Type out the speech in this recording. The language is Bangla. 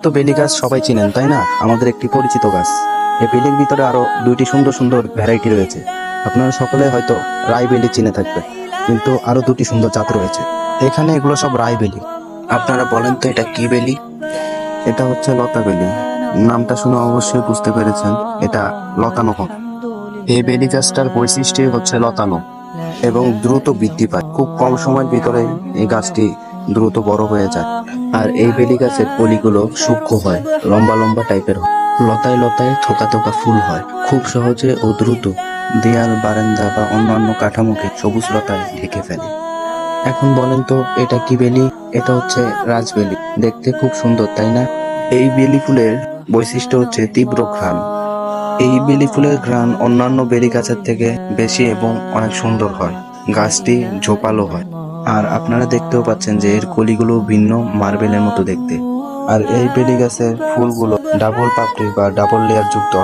তো বেলি গাছ সবাই চিনেন, তাই না? আমাদের একটি পরিচিত গাছ। এই বেলির ভিতরে আরও দুইটি সুন্দর সুন্দর ভ্যারাইটি রয়েছে। আপনারা সকলে হয়তো রায় বেলি চিনে থাকবেন কিন্তু আরও দুটি সুন্দর জাত রয়েছে। এখানে এগুলো সব রায় বেলি। আপনারা বলেন তো এটা কি বেলি? এটা হচ্ছে লতা বেলি। নামটা শুনে অবশ্যই বুঝতে পেরেছেন, এটা লতানো হবে এই বেলি গাছটার বৈশিষ্ট্যই হচ্ছে লতানো, এবং দ্রুত বৃদ্ধি পায়। খুব কম সময়ের ভিতরে এই গাছটি দ্রুত বড় হয়ে যায় আর এই বেলি গাছের কলিগুলো সূক্ষ্ম হয়, লম্বা লম্বা টাইপের হয়। লতায় লতায় থোকা থোকা ফুল হয়। খুব সহজে ও দ্রুত দেয়াল, বারান্দা বা অন্যান্য কাঠামোকে সবুজ লতায় ঢেকে ফেলে। এখন বলেন তো, এটা কি বেলি? এটা হচ্ছে রাজবেলি। দেখতে খুব সুন্দর, তাই না? এই বেলি ফুলের বৈশিষ্ট্য হচ্ছে তীব্র ঘ্রাণ। এই বেলি ফুলের ঘ্রাণ অন্যান্য বেলি গাছের থেকে বেশি এবং অনেক সুন্দর হয়। গাছটি ঝোপালো হয়। আর আপনারা দেখতেও পাচ্ছেন যে এর কলিগুলো ভিন্ন মার্বেলের মতো দেখতে। আর এই বেলি গাছের ফুলগুলো ডাবল পাপড়ি বা ডাবল লেয়ার যুক্ত হয়।